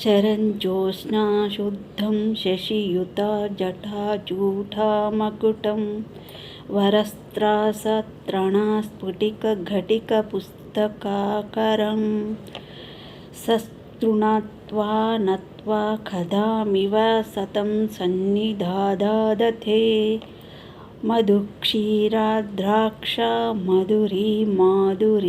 శరంజ్యోత్స్నాశుద్ధం శశియుత జటాజూఠామకుటం వరస్త్రాసత్రణాస్ఫుటికఘటికపుస్తకాకరం సస్తృణత్వా నత్వా కథామివ సతం సన్నిధాదాదథే మధుక్షీరాద్రాక్ష మధురీ మాధురీనామనీతయः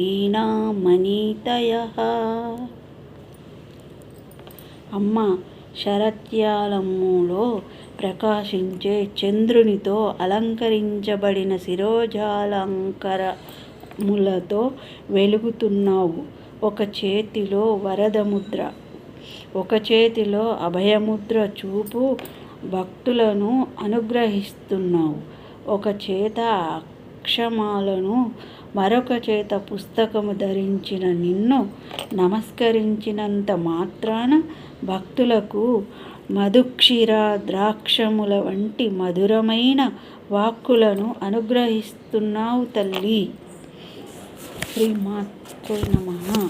అమ్మ శరత్యాలమ్ములో ప్రకాశించే చంద్రునితో అలంకరించబడిన శిరోజాలంకరములతో వెలుగుతున్నావు. ఒక చేతిలో వరదముద్ర ఒక చేతిలో అభయముద్ర చూపు భక్తులను అనుగ్రహిస్తున్నావు. ఒక చేత అక్షమాలను మరొక చేత పుస్తకము ధరించిన నిన్ను నమస్కరించినంత మాత్రాన భక్తులకు మధుక్షీర ద్రాక్షముల వంటి మధురమైన వాక్కులను అనుగ్రహిస్తున్నావు తల్లి. శ్రీమాత్రే నమ.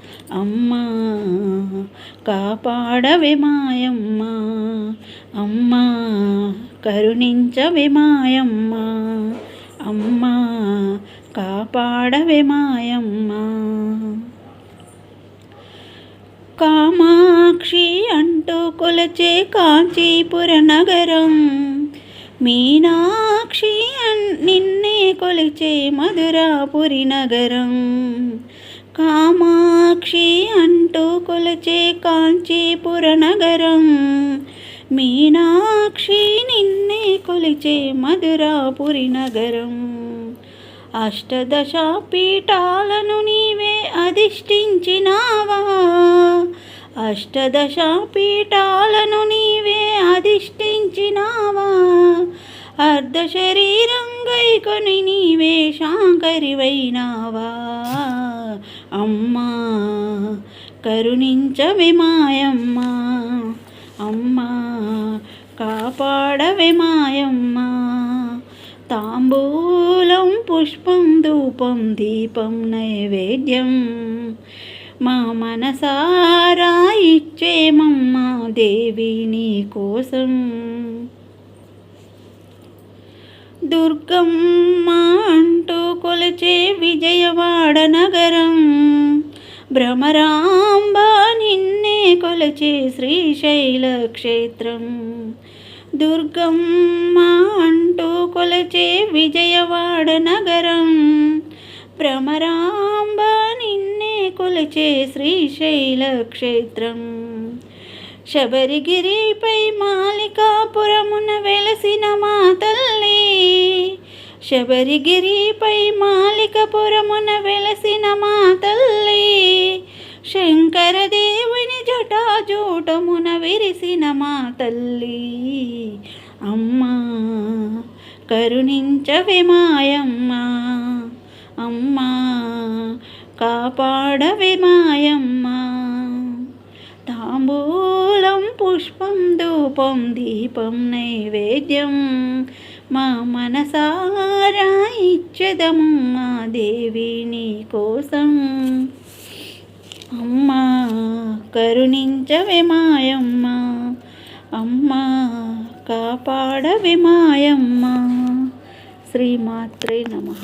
అమ్మా కాపాడవే మాయమ్మ. అమ్మా కరుణించవే మాయమ్మ. అమ్మా కాపాడవే మాయమ్మ. కామాక్షి అంటూ కొలచే కాంచీపుర నగరం. మీనాక్షి నిన్నే కొలిచే మధురాపురి నగరం. కామాక్షి అంటూ కొలచే కాంచీపుర నగరం మీనాక్షి నిన్నే కొలిచే మధురాపురి నగరం. అష్టదశ పీఠాలను నీవే అధిష్ఠించినావా? అష్టదశ పీఠాలను నీవే అధిష్ఠించినావా? అర్ధ శరీరం గైకొని నీవే శాంకరివైనావా? అమ్మా కరుణించవే మాయమ్మ. అమ్మా కాపాడవే మాయమ్మ. తాంబూలం పుష్పం ధూపం దీపం నైవేద్యం. మా మనసారా ఇచ్చేమమ్మ దేవి నీ కోసం. దుర్గమ్మ అంటూ కొలిచే విజయవా భ్రమరాంబ నిన్నే కొలచే శ్రీశైల క్షేత్రం. దుర్గమ్మ అంటూ కొలచే విజయవాడ నగరం. భ్రమరాంబ నిన్నే కొలచే శ్రీశైల క్షేత్రం. శబరిగిరిపై మాలికాపురమున వెలసిన మా తల్లి శబరిగిరిపై మాలికపురమున వెలసిన మా తల్లి శంకరదేవుని జటాజూటమున విరిసిన మా తల్లి. అమ్మా కరుణించవే మాయమ్మా. అమ్మా కాపాడవే మాయమ్మా. తాంబూలం పుష్పం ధూపం దీపం నైవేద్యం. మా మనసారా ఇచ్చదమ్మా దేవి నీ కోసం. అమ్మా కరుణించవే మాయమ్మ. అమ్మా కాపాడవే మాయమ్మ. శ్రీమాత్రే నమ.